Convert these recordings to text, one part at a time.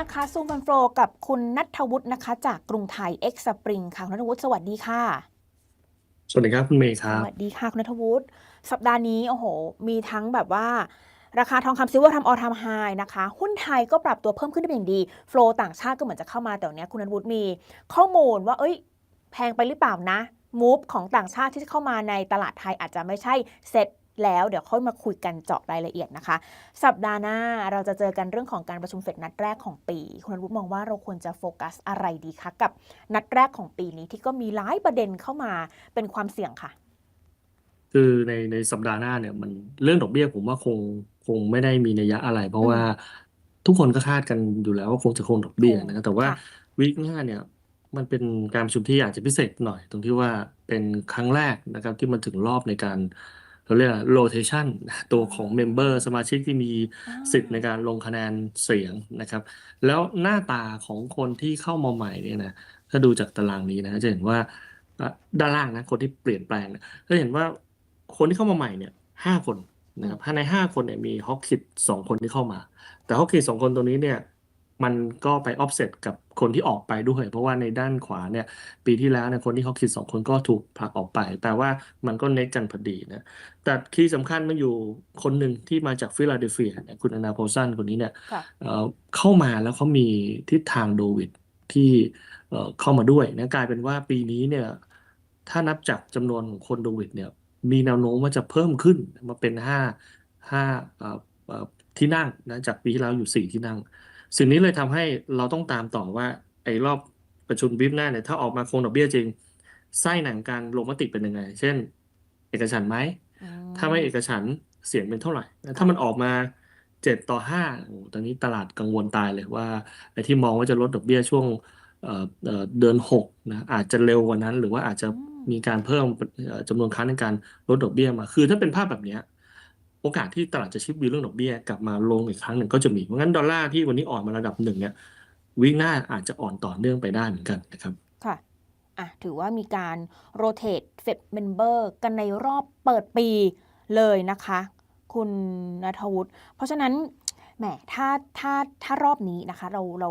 นะคะซูมฟันโฟกับคุณนัทวุฒินะคะ จากกรุงไทยเอ็กซ์สปริงค่ะคุณนัทวุฒิสวัสดีค่ะ สวัสดีครับคุณเมย์คสรับวัสดีค่ะคุณนัทวุฒิสัปดาห์นี้โอ้โห มีทั้งแบบว่าราคาทองคำซิลเวอร์ทำออทำไฮนะคะ หุ้นไทยก็ปรับตัวเพิ่มขึ้นได้เป็นอย่างดี โฟลต่างชาติก็เหมือนจะเข้ามาแต่วันนี้คุณนัทวุฒิมีข้อมูลว่า เอ้ย แพงไปหรือเปล่านะมูฟของต่างชาติที่จะเข้ามาในตลาดไทยอาจจะไม่ใช่เซ็ต แล้วเดี๋ยวค่อยมาคุยกันเจาะรายละเอียดนะคะ สัปดาห์หน้าเราจะเจอกันเรื่องของการประชุมเฟดนัดแรกของปี คุณนัทวุฒิมองว่าเราควรจะโฟกัสอะไรดีคะกับนัดแรกของปีนี้ที่ก็มีหลายประเด็นเข้ามาเป็นความเสี่ยงค่ะ คือในในสัปดาห์หน้าเนี่ยมันเรื่องดอกเบี้ยผมว่าคงคงไม่ได้มีนัยยะอะไร เพราะว่าทุกคนก็คาดกันอยู่แล้วว่าคงจะคงดอกเบี้ยนะครับแต่ว่าค่ะวีคหน้าเนี่ยมันเป็นการประชุมที่อาจจะพิเศษหน่อย ตรงที่ว่าเป็นครั้งแรกนะครับที่มันถึงรอบในการ เราเรียก rotation ตัวของเมมเบอร์สมาชิกที่มีอ่าสิทธิ์ในการลงคะแนนเสียงนะครับ แล้วหน้าตาของคนที่เข้ามาใหม่เนี่ยนะถ้าดูจากตารางนี้นะจะเห็นว่าอะด้านล่างนะคนที่เปลี่ยนแปลงเนี่ยจะเห็นว่าคนที่เข้ามาใหม่เนี่ยห้าคนนะครับภายในห้าคนเนี่ยมีฮอกคิดสองคนที่เข้ามา แต่ฮอกคิดสองคนตรงนี้เนี่ย มันก็ไปออฟเซตกับคนที่ออกไปด้วย เพราะว่าในด้านขวาเนี่ยปีที่แล้วเนี่ยคนที่ฮอกคิดสองคนก็ถูกผลักออกไป แต่ว่ามันก็เน็กกันพอดีนะแต่คีย์สำคัญมันอยู่คนหนึ่งที่มาจากฟิลาเดลเฟียเนี่ยคุณอนาโพลสันคนนี้เนี่ยค่ะเอ่อเข้ามาแล้วเขามีทิศทางโดวิดที่เอ่อเข้ามาด้วยนะกลายเป็นว่าปีนี้เนี่ยถ้านับจากจำนวนของคนโดวิดเนี่ยมีแนวโน้มว่าจะเพิ่มขึ้นมาเป็นห้าห้าเอ่อเอ่อที่นั่งนะจากปีที่แล้วอยู่สี่ที่นั่ง สิ่งนี้เลยทำให้เราต้องตามต่อว่า ไอ้รอบประชุมวิปหน้าเนี่ยถ้าออกมาคงดอกเบี้ยจริง ไส้หนังการลงมติเป็นยังไง เช่น เอกฉันไหม ถ้าไม่เอกฉันเสียงเป็นเท่าไหร่ ถ้ามันออกมาเจ็ดต่อห้าโอ้ตอนนี้ตลาดกังวลตายเลยว่าไอ้ที่มองว่าจะลดดอกเบี้ยช่วงเดือนหกนะอาจจะเร็วกว่านั้น หรือว่าอาจจะมีการเพิ่มเอ่อจำนวนครั้งในการลดดอกเบี้ยมา คือถ้าเป็นภาพแบบเนี้ย โอกาสที่ตลาดจะชิปวิวเรื่องดอกเบี้ยกลับมาลงอีกครั้งหนึ่งก็จะมีเพราะงั้นดอลลาร์ที่วันนี้อ่อนมาระดับหนึ่งเนี่ยวีคหน้าอาจจะอ่อนต่อเนื่องไปได้เหมือนกันนะครับค่ะอะถือว่ามีการโรเต e เฟดเมมเบอร์กันในรอบเปิดปีเลยนะคะ คุณนัทวุฒิเพราะฉะนั้นแหมถ้าถ้าถ้ารอบนี้นะคะ เราเรา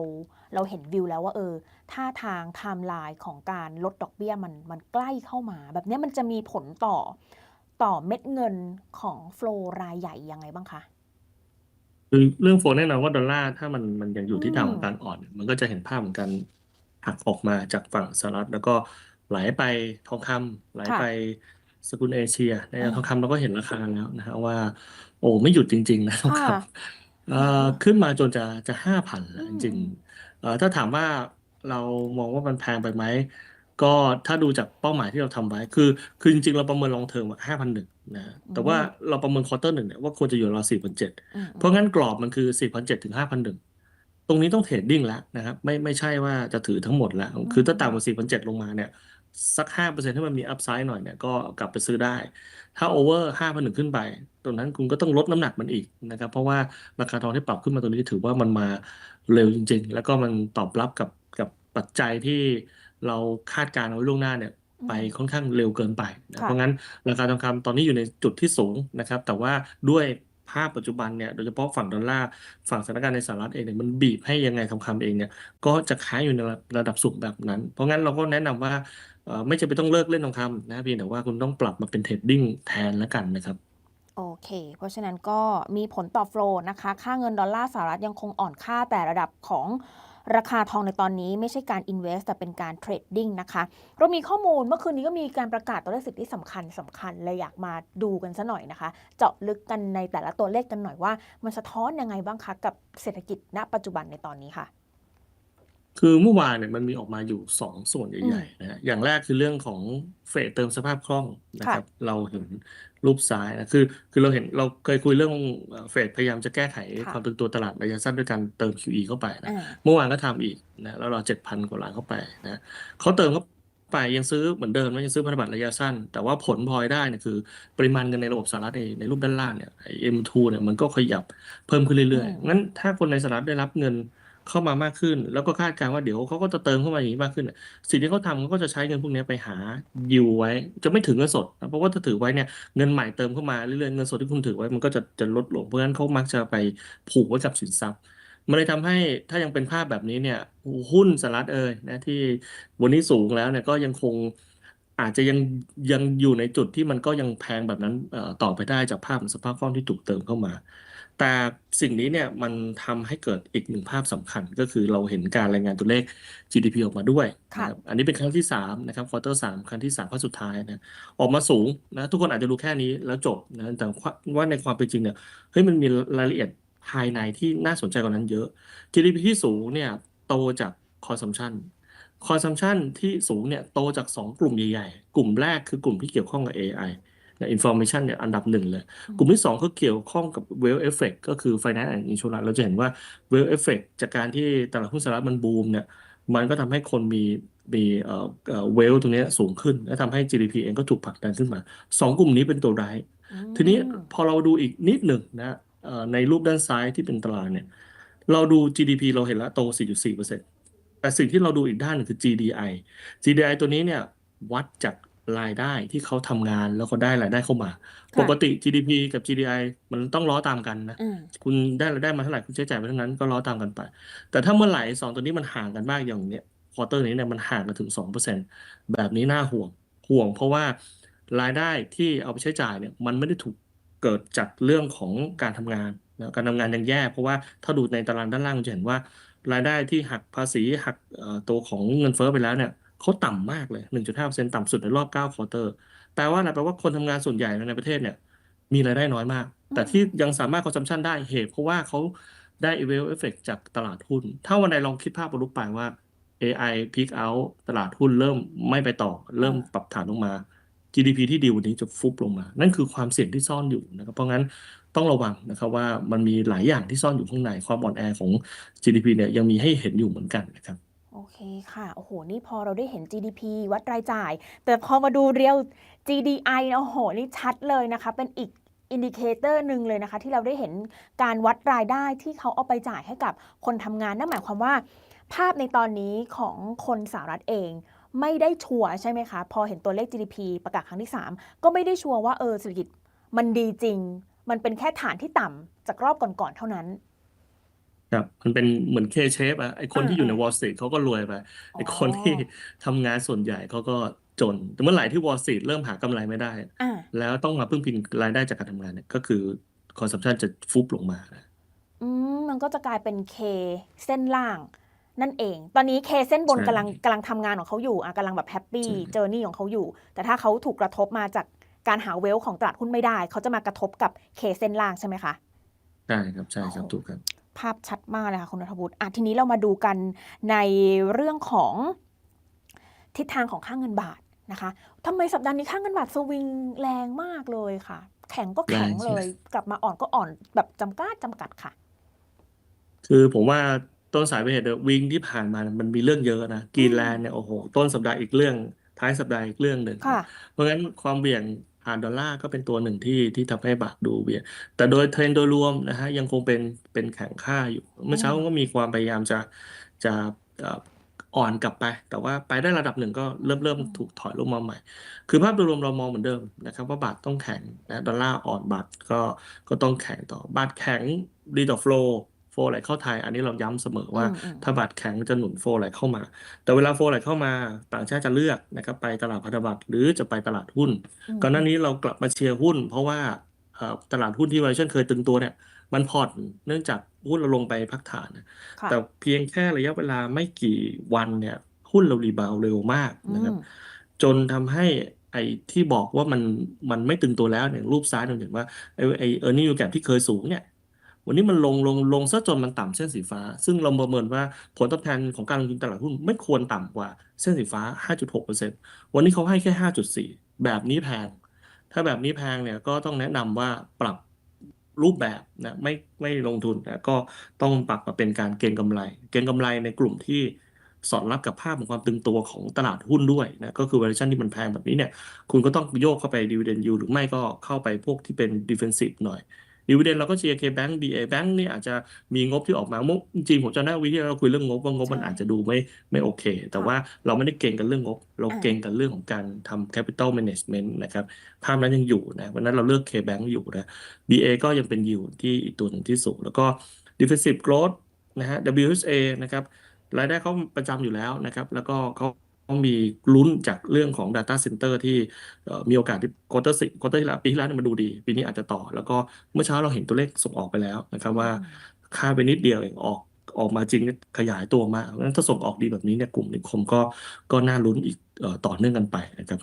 เราเห็นวิวแล้วว่าเออท่าทางไทม์ไลน์ของการลดดอกเบี้ยมันมันใกล้เข้ามา แบบนี้มันจะมีผลต่อ ต่อเม็ดเงินของโฟลรายใหญ่ยังไงบ้างคะ คือเรื่องโฟนแน่นอนว่าดอลลาร์ถ้ามันมันยังอยู่ที่ทางของอืมการอ่อน มันก็จะเห็นภาพเหมือนกันหักออกมาจากฝั่งสหรัฐแล้วก็ไหลไปทองคำไหลค่ะไปสกุลเอเชียในอ่าทองคำเราก็เห็นราคาแล้วนะฮะว่า โอ้ไม่หยุดจริง ๆ นะทองคค่ะำเอ่อขึ้นมาจนจะจะห้าพันแล้วจอืมริงๆเอ่อถ้าถามว่าเรามองว่ามันแพงไปไหม ก็ถ้าดูจากเป้าหมายที่เราทำไว้ คือ คือจริงๆ เราประเมินลองเทอมห้าพันหนึ่งนะแต่ว่าเราประเมินควอเตอร์หนึ่งเนี่ยว่าควรจะอยู่ราวสี่พันเจ็ดอืมเพราะงั้นกรอบมันคือ4,700ถึง5,100ตรงนี้ต้องเทรดดิ้งแล้วนะครับไม่ไม่ใช่ว่าจะถือทั้งหมดแล้ว คือถ้าต่ำกว่า4,700ลงมาเนี่ยสัก5%ที่มันมีอัพไซด์หน่อยเนี่ยก็กลับไปซื้อได้ ถ้าโอเวอร์5,100ขึ้นไป ตรงนั้นคุณก็ต้องลดน้ำหนักมันอีกนะครับ เพราะว่าราคาทองที่ปรับขึ้นมาตัวนี้ถือว่ามันมาเร็วจริง ๆ แล้วก็มันตอบรับกับกับปัจจัยที่ เราคาดการณ์เอาไว้ล่วงหน้าเนี่ยอืมไปค่อนข้างเร็วเกินไปนะค่ะเพราะงั้นราคาทองคำตอนนี้อยู่ในจุดที่สูงนะครับ แต่ว่าด้วยภาพปัจจุบันเนี่ยโดยเฉพาะฝั่งดอลลาร์ฝั่งสถานการณ์ในสหรัฐเองเนี่ยมันบีบให้ยังไงทองคำเองเนี่ยก็จะขายอยู่ในระดับสูงแบบนั้น เพราะงั้นเราก็แนะนำว่าเอ่อไม่จำเป็นต้องเลิกเล่นทองคำนะเพียงแต่ว่าคุณต้องปรับมาเป็นเทรดดิ้งแทนแล้วกันนะครับโอเค เพราะฉะนั้นก็มีผลต่อโฟลนะคะ ค่าเงินดอลลาร์สหรัฐยังคงอ่อนค่าแต่ระดับของ ราคาทองในตอนนี้ไม่ใช่การ invest แต่เป็นการเทรดดิ้งนะคะ เรามีข้อมูลเมื่อคืนนี้ก็มีการประกาศตัวเลขสิทธิสำคัญสำคัญเลยอยากมาดูกันซะหน่อยนะคะ เจาะลึกกันในแต่ละตัวเลขกันหน่อยว่า มันสะท้อนยังไงบ้างคะกับเศรษฐกิจณ ปัจจุบันในตอนนี้ค่ะ คือเมื่อวานเนี่ยมันมีออกมาอยู่สองส่วนอืใหมญ่ๆนะฮะอย่างแรกคือเรื่องของเฟดเติมสภาพคล่องนะค่ะครับ เราเห็น รูปซ้ายนะคือคือเราเห็นเราเคยคุยเรื่องเอ่อเฟดพยายามจะแก้ไขค่ะความตึงตัวตลาดระยะสั้นด้วยการเติม QE เข้าไปนะอ่าเมื่อวานก็ทำอีกนะแล้วเราเจ็ดพันกว่าล้านเข้าไปนะเขาเติมเข้าไปยังซื้อเหมือนเดิมนะยังซื้อพันธบัตรระยะสั้น แต่ว่าผลพลอยได้เนี่ยคือ ปริมาณเงินในระบบสหรัฐในในรูปด้านล่างเนี่ยไอ้ M2 เนี่ยมันก็ขยับเพิ่มขึ้นเรื่อยอืมๆงั้นถ้าคนในสหรัฐได้รับเงิน เข้ามามากขึ้น แล้วก็คาดการณ์ว่าเดี๋ยวเขาก็จะเติมเข้ามาอย่างนี้มากขึ้น สิ่งที่เขาทำเขาก็จะใช้เงินพวกนี้ไปหายิวไว้ จะไม่ถึงเงินสด เพราะว่าถ้าถือไว้เนี่ยเงินใหม่เติมเข้ามาเรื่อยๆเงินสดที่คุณถือไว้มันก็จะจะลดลงเพราะฉะนั้นเขามักจะไปผูกไว้กับสินทรัพย์มันเลยทำให้ถ้ายังเป็นภาพแบบนี้เนี่ยหุ้นสหรัฐเอ่ยนะที่วันนี้สูงแล้วเนี่ยก็ยังคงอาจจะยังยังอยู่ในจุดที่มันก็ยังแพงแบบนั้นต่อไปได้จากภาพสภาพคล่องที่ถูกเติมเข้ามา แต่สิ่งนี้เนี่ยมันทำให้เกิดอีกหนึ่งภาพสำคัญ ก็คือเราเห็นการรายงานตัวเลข GDP ออกมาด้วยค่ะนะครับอันนี้เป็นครั้งที่สามนะครับควอเตอร์สามครั้งที่สามครั้งสุดท้ายนะออกมาสูงนะทุกคนอาจจะดูแค่นี้แล้วจบนะแต่ว่าในความเป็นจริงเนี่ยเฮ้ยมันมีรายละเอียดภายในที่น่าสนใจกว่านั้นเยอะ GDP ที่สูงเนี่ยโตจาก consumption consumption ที่สูงเนี่ยโตจากสองกลุ่มใหญ่ๆ กลุ่มแรกคือกลุ่มที่เกี่ยวข้องกับ AI นะ information เนี่ยอันดับหนึ่งเลยอืมกลุ่มที่สองก็เกี่ยวข้องกับ wealth effect ก็คือ finance and insurance เราจะเห็นว่า wealth effect จากการที่ตลาดหุ้นสหรัฐมันบูมเนี่ยมันก็ทำให้คนมีมีเอ่อเอ่อ wealth ตรงเนี้ยสูงขึ้น และทำให้ GDP เองก็ถูกผลักดันขึ้นมาสองกลุ่มนี้เป็นตัวร้ายอืทีนี้มพอเราดูอีกนิดหนึ่งนะเอ่อในรูปด้านซ้ายที่เป็นตารางเนี่ยเราดู GDP เราเห็นแล้วโต 4.4%แต่สิ่งที่เราดูอีกด้านหนึ่งคือ GDI GDI ตัวนี้เนี่ยวัดจาก รายได้ที่เขาทำงาน แล้วก็ได้รายได้เข้ามา ปค่ะ กติ GDP กับ GDI มันต้องล้อตามกันนะ อืม คุณได้รายได้มาเท่าไหร่ คุณใช้จ่ายไปเท่านั้นก็ล้อตามกันไป แต่ถ้าเมื่อไหร่สองตัวนี้มันห่างกันมากอย่างเนี้ยควอเตอร์นี้เนี่ยมันห่างกันถึง2%แบบนี้น่าห่วงห่วง เพราะว่ารายได้ที่เอาไปใช้จ่ายเนี่ย มันไม่ได้ถูกเกิดจากเรื่องของการทำงานนะการทำงานยังแย่ เพราะว่าถ้าดูในตารางด้านล่างจะเห็นว่า รายได้ที่หักภาษีหักเอ่อตัวของเงินเฟ้อไปแล้วเนี่ย เขาต่ำมากเลย 1.5%ต่ำสุดในรอบ 9 ควอเตอร์ แปลว่าอะไรแปลว่าคนทำงานส่วนใหญ่ในประเทศเนี่ย มีรายได้น้อยมากอืแต่มที่ยังสามารถ consumption ได้เหตุเพราะว่าเขาได้ wealth effect จากตลาดหุ้น ถ้าวันใดลองคิดภาพประลุกไปว่า AI peak out ตลาดหุ้นเริ่มไม่ไปต่อ เริ่มอ่าปรับฐานลงมา GDP ที่ดีวันนี้จะฟุบลงมา นั่นคือความเสี่ยงที่ซ่อนอยู่นะครับ เพราะงั้นต้องระวังนะครับว่ามันมีหลายอย่างที่ซ่อนอยู่ข้างในความอ่อนแอของ GDP เนี่ยยังมีให้เห็นอยู่เหมือนกันนะครับ โอเคค่ะ โอ้โห นี่พอเราได้เห็น GDP วัดรายจ่าย แต่พอมาดูเรียว GDI นะโอ้โห นี่ชัดเลยนะคะ เป็นอีกอินดิเคเตอร์หนึ่งเลยนะคะ ที่เราได้เห็นการวัดรายได้ที่เขาเอาไปจ่ายให้กับคนทำงาน นั่นหมายความว่า ภาพในตอนนี้ของคนสหรัฐเองไม่ได้ชัวร์ใช่ไหมคะ พอเห็นตัวเลข GDP ประกาศครั้งที่ 3 ก็ไม่ได้ชัวร์ว่าเออเศรษฐกิจมันดีจริง มันเป็นแค่ฐานที่ต่ำจากรอบก่อนๆเท่านั้น ครับ มันเป็นเหมือน K-shape อะ ไอคนอ่าที่อยู่ในอ่า Wall Street เขาก็รวยไปอ๋ไออคนที่ทำงานส่วนใหญ่เขาก็จน แต่เมื่อไหร่ที่ Wall Street เริ่มหากำไรไม่ได้ อ่า แล้วต้องมาพึ่งพิงรายได้จากการทำงานเนี่ย ก็คือ consumption จะฟุบลงมานะ อืม มันก็จะกลายเป็น K เส้นล่าง นั่นเอง ตอนนี้ K เส้นบนใช่กำลังกำลังทำงานของเขาอยู่ อะกำลังแบบแฮปปี้ใช่ เจอร์นี่ของเขาอยู่ แต่ถ้าเขาถูกกระทบมาจากการหาเวลของตลาดหุ้นไม่ได้ เขาจะมากระทบกับ K เส้นล่างใช่ไหมคะ ใช่ครับ ใช่ครับโอ้โหถูกครับ ภาพชัดมากเลยค่ะคุณนัทวุฒิอะทีนี้เรามาดูกันในเรื่องของทิศทางของค่าเงินบาทนะคะทำไมสัปดาห์นี้ค่าเงินบาทสวิงแรงมากเลยค่ะ แข็งก็แข็งแรงใช่เลไหมยกลับมาอ่อนก็อ่อนแบบจำกัดจำกัดค่ะ คือผมว่าต้นสายไปเหตุวิงที่ผ่านมามันมีเรื่องเยอะนะกรีนแลนด์เนี่ยโอ้โหต้นสัปดาห์อีกเรื่อง ท้ายสัปดาห์อีกเรื่องหนึ่งค่ะเพราะงั้นความเบี่ยง ผ่านดอลลาร์ก็เป็นตัวหนึ่งที่ที่ทำให้บาทดูเบี่ยงแต่โดยเทรนด์โดยรวมนะฮะยังคงเป็นเป็นแข็งค่าอยู่ เมื่อเช้าอืมก็มีความพยายามจะจะเอ่ออ่อนกลับไป แต่ว่าไปได้ระดับหนึ่งก็เริ่มเริ่มถูกถอยลงมาใหม่ คือภาพโดยรวมเรามองเหมือนเดิมนะครับว่าบาทต้องแข็งนะดอลลาร์อ่อนบาทก็ก็ต้องแข็งต่อบาทแข็งดีต่อโฟล โฟลไหลเข้าไทย อันนี้เราย้ำเสมออืว่ามอืมถ้าบาทแข็งจะหนุนโฟลไหลเข้ามา แต่เวลาโฟลไหลเข้ามาต่างชาติจะเลือกนะครับไปตลาดพันธบัตรหรือจะไปตลาดหุ้นอืมก่อนหน้านี้เรากลับมาเชียร์หุ้น เพราะว่าเอ่อตลาดหุ้นที่ valuation เคยตึงตัวเนี่ยมันผ่อนเนื่องจากหุ้นเราลงไปพักฐานนะค่ะแต่เพียงแค่ระยะเวลาไม่กี่วันเนี่ยหุ้นเรารีบาวด์เร็วมากอืนะครับมจนทำให้ไอ้ที่บอกว่ามันมันไม่ตึงตัวแล้วเนี่ยรูปซ้ายเราเห็นว่าไอ้ไอ้ earning yield gap ที่เคยสูงเนี่ย วันนี้มันลงลงลงซะจนมันต่ำเส้นสีฟ้า ซึ่งเราประเมินว่าผลตอบแทนของการลงทุนตลาดหุ้นไม่ควรต่ำกว่าเส้นสีฟ้า 5.6%วันนี้เขาให้แค่ 5.4 แบบนี้แพง ถ้าแบบนี้แพงเนี่ยก็ต้องแนะนำว่าปรับรูปแบบนะไม่ไม่ลงทุนนะก็ต้องปรับมาเป็นการเก็งกำไร เก็งกำไรในกลุ่มที่สอดรับกับภาพของความตึงตัวของตลาดหุ้นด้วยนะก็คือ valuation ที่มันแพงแบบนี้เนี่ยคุณก็ต้องโยกเข้าไป dividend yield หรือไม่ก็เข้าไปพวกที่เป็น defensive หน่อย dividend เราก็ GK Bank BA Bank นี่อาจจะมีงบที่ออกมามุจริงผมจำได้วิธีเราคุยเรื่องงบว่างบมันอาจจะดูไม่ไม่โอเค แต่ว่าเราไม่ได้เก่งกันเรื่องงบ เราเก่งกันเรื่องของการทำ capital management นะครับภาพนั้นยังอยู่นะวันนั้นเราเลือก K Bank อยู่นะ BA ก็ยังเป็น yield ที่อีกตัวหนึ่งที่สูง แล้วก็ defensive growth นะฮะ WHA นะครับรายได้เขาประจำอยู่แล้วนะครับ แล้วก็เขา เขามีลุ้นจากเรื่องของ Data Center ที่เอ่มีโอกาสที่ควอเตอร์สิควอเตอร์ที่แล้วปีที่แล้วนี่ยมันดูดี ปีนี้อาจจะต่อ แล้วก็เมื่อเช้าเราเห็นตัวเลขส่งออกไปแล้วนะครับว่าค่าดไปนิดเดียวเองออกออกมาจริงขยายตัวมากนั้นถ้าส่งออกดีแบบนี้เนี่ยกลุ่มนิคมก็ก็น่าลุ้นอีกต่อเนื่องกันไปนะครับ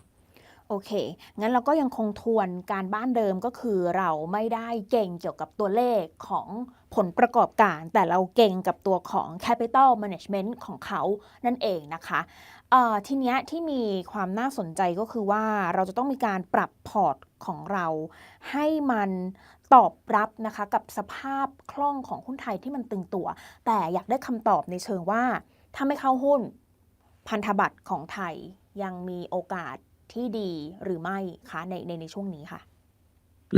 โอเค งั้นเราก็ยังคงทวนการบ้านเดิมก็คือเราไม่ได้เก่งเกี่ยวกับตัวเลขของผลประกอบการ แต่เราเก่งกับตัวของ capital management ของเขานั่นเองนะคะ เอ่อทีเนี้ยที่มีความน่าสนใจก็คือว่าเราจะต้องมีการปรับพอร์ตของเรา ให้มันตอบรับนะคะกับสภาพคล่องของหุ้นไทยที่มันตึงตัว แต่อยากได้คำตอบในเชิงว่าถ้าไม่เข้าหุ้นพันธบัตรของไทยยังมีโอกาสที่ดีหรือไม่คะในในในช่วงนี้ค่ะ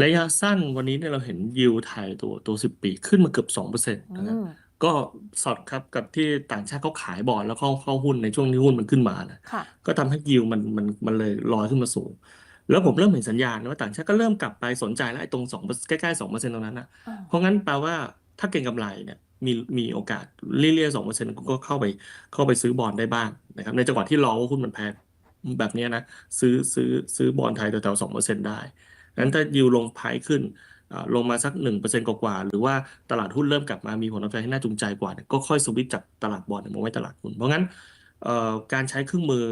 ระยะสั้นวันนี้เนี่ยเราเห็นยิวไทยตัวตัวสิบปีขึ้นมาเกือบสองเปอร์เซ็นต์อืนะครับม ก็สอดครับกับที่ต่างชาติเขาขายบอลแล้วเข้าเข้าหุ้นในช่วงที่หุ้นมันขึ้นมานะค่ะ ก็ทำให้ยิวมันมันมันเลยลอยขึ้นมาสูง แล้วผมเริ่มเห็นสัญญาณว่าต่างชาติก็เริ่มกลับไปสนใจแล้วไอ้ตรงสองใกล้ๆสองเปอร์เซ็นต์ตรงนั้นนะอ่าเพราะงั้นแปลว่าถ้าเก็งกำไรเนี่ยมีมีโอกาสเลี่ยๆสองเปอร์เซ็นต์ก็เข้าไปเข้าไปซื้อบอลได้บ้างนะครับในจังหวะที่รอว่าหุ้นมันแพงแบบเนี้ยนะซื้อซื้อซื้อบอลไทยแถวๆสองเปอร์เซ็นต์ได้งั้นถ้ายิวลงไพขึ้นอ่า ลงมาสักหนึ่งเปอร์เซ็นต์กว่าๆหรือว่าตลาดหุ้นเริ่มกลับมามีผลตอบแทนที่น่าจูงใจกว่าเนี่ยก็ค่อยสวิตช์จากตลาดบอลเนี่ยมาไว้ตลาดหุ้น เพราะงั้นเอ่อการใช้เครื่องมือ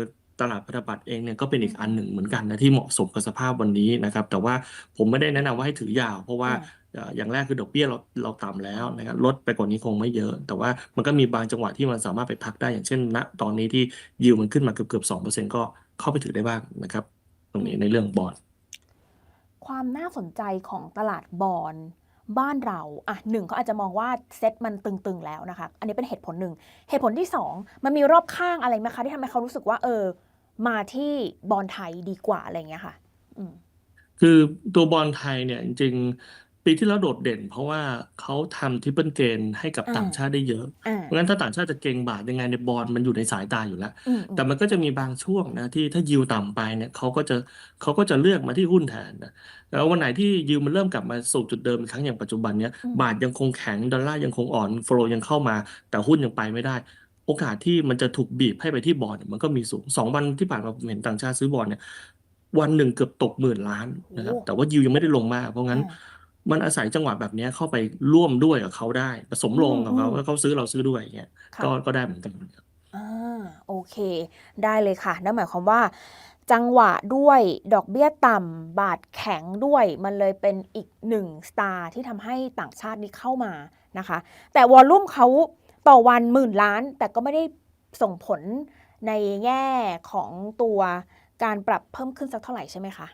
ตลาดพันธบัตรเองเนี่ยก็เป็นอีกอันหนึ่งเหมือนกันนะที่เหมาะสมกับสภาพวันนี้นะครับ แต่ว่าผมไม่ได้แนะนำว่าให้ถือยาว เพราะว่าอ่าเอ่ออย่างแรกคือดอกเบี้ยเราเราต่ำแล้วนะครับลดไปกว่านี้คงไม่เยอะ แต่ว่ามันก็มีบางจังหวะที่มันสามารถไปพักได้อย่างเช่นณตอนนี้ที่ยิวมันขึ้นมาเกือบเกือบสองเปอร์เซ็นต์ก็เข้าไปถือได้บ้างนะครับ ตรงนี้ในเรื่องบอล ความน่าสนใจของตลาดบอลบ้านเราอะหนึ่งเขาอาจจะมองว่าเซ็ตมันตึงๆแล้วนะคะ อันนี้เป็นเหตุผลหนึ่ง เหตุผลที่สองมันมีรอบข้างอะไรไหมคะ ที่ทำให้เขารู้สึกว่า เออ มาที่บอลไทยดีกว่าอะไรเงี้ยค่ะ อืมคือตัวบอลไทยเนี่ยจริง ปีที่แล้วโดดเด่น เพราะว่าเขาทำทริปเปิลเกนให้กับอ่า ต่างชาติได้เยอะ อ่า เพราะงั้นถ้าต่างชาติจะเก็งบาทยังไงในบอลมันอยู่ในสายตาอยู่แล้ว อืมอืแต่มมันก็จะมีบางช่วงนะที่ถ้ายิวต่ำไปเนี่ยเขาก็จะเขาก็จะเลือกมาที่หุ้นแทนนะแล้ววันไหนที่ยิวมันเริ่มกลับมาสู่จุดเดิมอีกครั้งอย่างปัจจุบันเนี้ยอืมบาทยังคงแข็งดอลลาร์ยังคงอ่อนโฟลยังเข้ามา แต่หุ้นยังไปไม่ได้ โอกาสที่มันจะถูกบีบให้ไปที่บอลเนี่ยมันก็มีสูงสองวันที่ผ่านมาผมเห็นต่างชาติซื้อบอลเนี่ยวันหนึ่งเกือบตกหมื่นล้านนะครับโอ้แต่ว่ายิวยังไม่ได้ลงมากเพราะงั้น อ่า มันอาศัยจังหวะแบบเนี้ยเข้าไปร่วมด้วยกับเขาได้ผสมอืลมงกับอืเขามแล้วเขาซื้อเราซื้อด้วยอย่างเงี้ยค่ะก็ก็ได้เหมือนกันอ่าโอเค ได้เลยค่ะนั่นหมายความว่า จังหวะด้วยดอกเบี้ยต่ำบาทแข็งด้วย มันเลยเป็นอีกหนึ่งสตาร์ที่ทำให้ต่างชาตินี้เข้ามานะคะ แต่วอลลุ่มเขาต่อวันหมื่นล้าน แต่ก็ไม่ได้ส่งผลในแง่ของตัวการปรับเพิ่มขึ้นสักเท่าไหร่ใช่ไหมคะ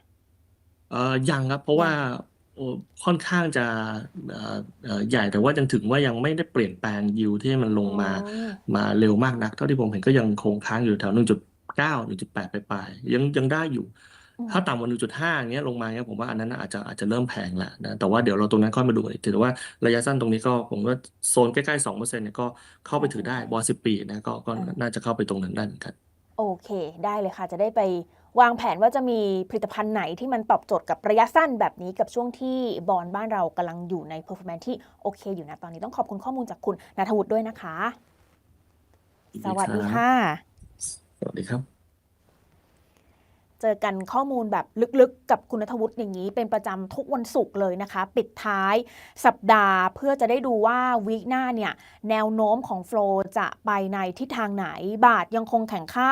เอ่อยังครับ เพราะยัว่างโอ้ ค่อนข้างจะเอ่อเอ่อใหญ่แต่ว่ายังถึงว่ายังไม่ได้เปลี่ยนแปลงยิวที่มันลอ๋งอมา มาเร็วมากนัก เท่าที่ผมเห็นก็ยังคงค้างอยู่แถว 1.9 1.8 ปลายๆยังยังได้อยู่ อืมถ้าต่ำกว่า 1.5อย่างเงี้ยลงมาเงี้ยผมว่าอันนั้นน่ะอาจจะอาจจะเริ่มแพงแล้วนะแต่ว่าเดี๋ยวเราตรงนั้นค่อยมาดูอีกทีแต่ว่าระยะสั้นตรงนี้ก็ผมว่าโซนใกล้ๆ2%เนี่ยก็เข้าไปถือได้บอล10 ปีนะก็ก็อ่าน่าจะเข้าไปตรงนั้นได้เหมือนกัน โอเค ได้เลยค่ะ จะได้ไป วางแผนว่าจะมีผลิตภัณฑ์ไหนที่มันตอบโจทย์กับระยะสั้นแบบนี้กับช่วงที่บอลบ้านเรากำลังอยู่ใน performance ที่โอเคอยู่นะตอนนี้ต้องขอบคุณข้อมูลจากคุณนัทวุฒิด้วยนะคะยินสดีวัสคดีรับค่ะ สวัสดีครับ เจอกันข้อมูลแบบลึกๆ กับคุณนทวุฒิอย่างนี้ เป็นประจำทุกวันศุกร์เลยนะคะ ปิดท้ายสัปดาห์เพื่อจะได้ดูว่าวีคหน้าเนี่ย แนวโน้มของโฟลจะไปในทิศทางไหน บาทยังคงแข็งค่า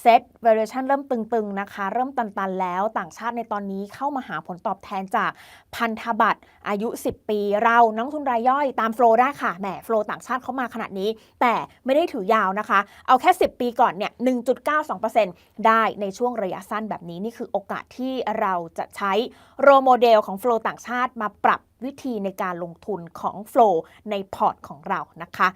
เซ็ต valuation เริ่มตึงๆนะคะ เริ่มตันๆแล้วต่างชาติในตอนนี้เข้ามาหาผลตอบแทนจากพันธบัตรอายุ 10 ปี เรานักทุนรายย่อยตามโฟลได้ค่ะแหมโฟลต่างชาติเข้ามาขนาดนี้ แต่ไม่ได้ถือยาวนะคะ เอาแค่ 10 ปีก่อนเนี่ย1.92%ได้ในช่วงระยะสั้นแบบนี้นี่คือโอกาสที่เราจะใช้โรโมเดลของโฟลต่างชาติมาปรับวิธีในการลงทุนของโฟลในพอร์ตของเรานะคะ